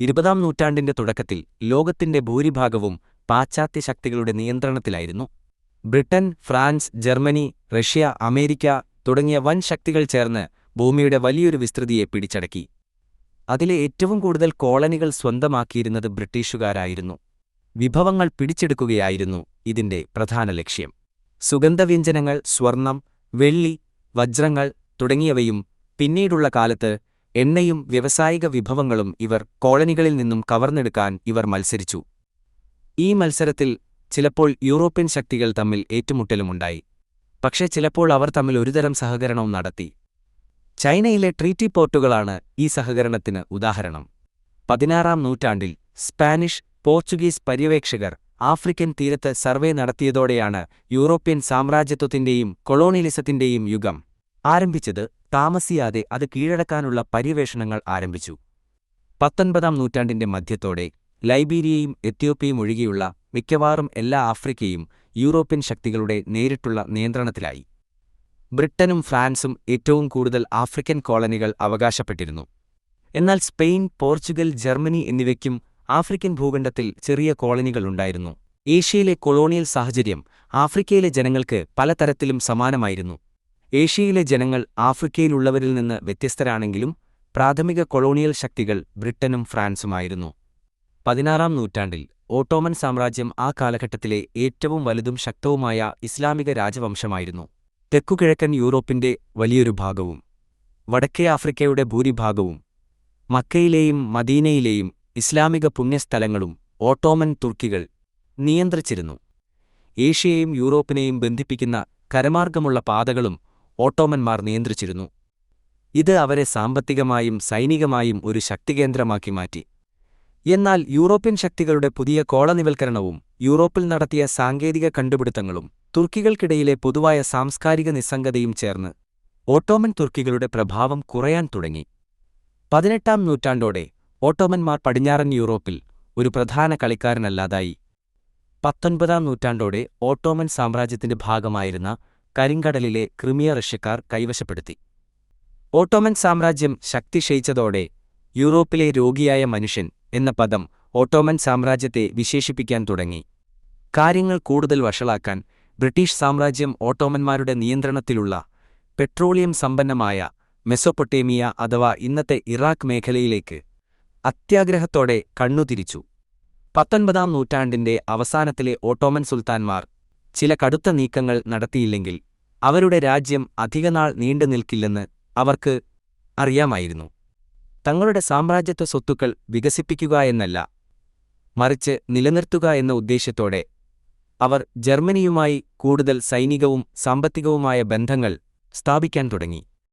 ഇരുപതാം നൂറ്റാണ്ടിന്റെ തുടക്കത്തിൽ ലോകത്തിന്റെ ഭൂരിഭാഗവും പാശ്ചാത്യ ശക്തികളുടെ നിയന്ത്രണത്തിലായിരുന്നു. Britain France Germany Russia America തുടങ്ങിയ വൻ ശക്തികൾ ചേർന്ന് ഭൂമിയുടെ വലിയൊരു വിസ്തൃതിയെ പിടിച്ചടക്കി. അതിലെ ഏറ്റവും കൂടുതൽ കോളനികൾ സ്വന്തമാക്കിയിരുന്നത് ബ്രിട്ടീഷുകാരായിരുന്നു. വിഭവങ്ങൾ പിടിച്ചെടുക്കുകയായിരുന്നു ഇതിന്റെ പ്രധാന ലക്ഷ്യം. സുഗന്ധവ്യഞ്ജനങ്ങൾ സ്വർണം വെള്ളി വജ്രങ്ങൾ തുടങ്ങിയവയും പിന്നീടുള്ള കാലത്ത് എണ്ണയും വ്യവസായിക വിഭവങ്ങളും ഇവർ കോളനികളിൽ നിന്നും കവർന്നെടുക്കാൻ ഇവർ മത്സരിച്ചു. ഈ മത്സരത്തിൽ ചിലപ്പോൾ യൂറോപ്യൻ ശക്തികൾ തമ്മിൽ ഏറ്റുമുട്ടലുമുണ്ടായി. പക്ഷേ ചിലപ്പോൾ അവർ തമ്മിൽ ഒരുതരം സഹകരണവും നടത്തി. ചൈനയിലെ ട്രീറ്റി പോർട്ടുകളാണ് ഈ സഹകരണത്തിന് ഉദാഹരണം. പതിനാറാം നൂറ്റാണ്ടിൽ സ്പാനിഷ് പോർച്ചുഗീസ് പര്യവേക്ഷകർ ആഫ്രിക്കൻ തീരത്ത് സർവേ നടത്തിയതോടെയാണ് യൂറോപ്യൻ സാമ്രാജ്യത്വത്തിന്റെയും കൊളോണിയലിസത്തിന്റെയും യുഗം ആരംഭിച്ചത്. താമസിയാതെ അത് കീഴടക്കാനുള്ള പര്യവേഷണങ്ങൾ ആരംഭിച്ചു. പത്തൊൻപതാം നൂറ്റാണ്ടിന്റെ മധ്യത്തോടെ ലൈബീരിയയും എത്യോപ്യയും ഒഴികെയുള്ള മിക്കവാറും എല്ലാ ആഫ്രിക്കയും യൂറോപ്യൻ ശക്തികളുടെ നേരിട്ടുള്ള നിയന്ത്രണത്തിലായി. ബ്രിട്ടനും ഫ്രാൻസും ഏറ്റവും കൂടുതൽ ആഫ്രിക്കൻ കോളനികൾ അവകാശപ്പെട്ടിരുന്നു. എന്നാൽ സ്പെയിൻ പോർച്ചുഗൽ ജർമ്മനി എന്നിവയ്ക്കും ആഫ്രിക്കൻ ഭൂഖണ്ഡത്തിൽ ചെറിയ കോളനികളുണ്ടായിരുന്നു ഏഷ്യയിലെ കൊളോണിയൽ സാഹചര്യം ആഫ്രിക്കയിലെ ജനങ്ങൾക്ക് പലതരത്തിലും സമാനമായിരുന്നു. ഏഷ്യയിലെ ജനങ്ങൾ ആഫ്രിക്കയിലുള്ളവരിൽ നിന്ന് വ്യത്യസ്തരാണെങ്കിലും പ്രാഥമിക കൊളോണിയൽ ശക്തികൾ ബ്രിട്ടനും ഫ്രാൻസുമായിരുന്നു. പതിനാറാം നൂറ്റാണ്ടിൽ ഓട്ടോമൻ സാമ്രാജ്യം ആ കാലഘട്ടത്തിലെ ഏറ്റവും വലുതും ശക്തവുമായ ഇസ്ലാമിക രാജവംശമായിരുന്നു. തെക്കുകിഴക്കൻ യൂറോപ്പിന്റെ വലിയൊരു ഭാഗവും വടക്കേ ആഫ്രിക്കയുടെ ഭൂരിഭാഗവും മക്കയിലെയും മദീനയിലെയും ഇസ്ലാമിക പുണ്യസ്ഥലങ്ങളും ഓട്ടോമൻ തുർക്കികൾ നിയന്ത്രിച്ചിരുന്നു. ഏഷ്യയെയും യൂറോപ്പിനെയും ബന്ധിപ്പിക്കുന്ന കരമാർഗമുള്ള പാതകളും ഓട്ടോമന്മാർ നിയന്ത്രിച്ചിരുന്നു. ഇത് അവരെ സാമ്പത്തികമായും സൈനികമായും ഒരു ശക്തികേന്ദ്രമാക്കി മാറ്റി. എന്നാൽ യൂറോപ്യൻ ശക്തികളുടെ പുതിയ കോളനിവൽക്കരണവും യൂറോപ്പിൽ നടത്തിയ സാങ്കേതിക കണ്ടുപിടുത്തങ്ങളും തുർക്കികൾക്കിടയിലെ പൊതുവായ സാംസ്കാരിക നിസ്സംഗതയും ചേർന്ന് ഓട്ടോമൻ തുർക്കികളുടെ പ്രഭാവം കുറയാൻ തുടങ്ങി. പതിനെട്ടാം നൂറ്റാണ്ടോടെ ഓട്ടോമന്മാർ പടിഞ്ഞാറൻ യൂറോപ്പിൽ ഒരു പ്രധാന കളിക്കാരനല്ലാതായി. പത്തൊൻപതാം നൂറ്റാണ്ടോടെ ഓട്ടോമൻ സാമ്രാജ്യത്തിന്റെ ഭാഗമായിരുന്ന കരിങ്കടലിലെ ക്രിമിയ റഷ്യക്കാർ കൈവശപ്പെടുത്തി. ഓട്ടോമൻ സാമ്രാജ്യം ശക്തി ക്ഷയിച്ചതോടെ യൂറോപ്പിലെ രോഗിയായ മനുഷ്യൻ എന്ന പദം ഓട്ടോമൻ സാമ്രാജ്യത്തെ വിശേഷിപ്പിക്കാൻ തുടങ്ങി. കാര്യങ്ങൾ കൂടുതൽ വഷളാക്കാൻ ബ്രിട്ടീഷ് സാമ്രാജ്യം ഓട്ടോമന്മാരുടെ നിയന്ത്രണത്തിലുള്ള പെട്രോളിയം സമ്പന്നമായ മെസൊപ്പൊട്ടേമിയ അഥവാ ഇന്നത്തെ ഇറാഖ് മേഖലയിലേക്ക് അത്യാഗ്രഹത്തോടെ കണ്ണുതിരിച്ചു. പത്തൊൻപതാം നൂറ്റാണ്ടിന്റെ അവസാനത്തിലെ ഓട്ടോമൻ സുൽത്താൻമാർ ചില കടുത്ത നീക്കങ്ങൾ നടത്തിയില്ലെങ്കിൽ അവരുടെ രാജ്യം അധികനാൾ നീണ്ടു നിൽക്കില്ലെന്ന് അവർക്ക് അറിയാമായിരുന്നു. തങ്ങളുടെ സാമ്രാജ്യത്വ സ്വത്തുക്കൾ വികസിപ്പിക്കുക എന്നല്ല മറിച്ച് നിലനിർത്തുക എന്ന ഉദ്ദേശ്യത്തോടെ അവർ ജർമ്മനിയുമായി കൂടുതൽ സൈനികവും സാമ്പത്തികവുമായ ബന്ധങ്ങൾ സ്ഥാപിക്കാൻ തുടങ്ങി.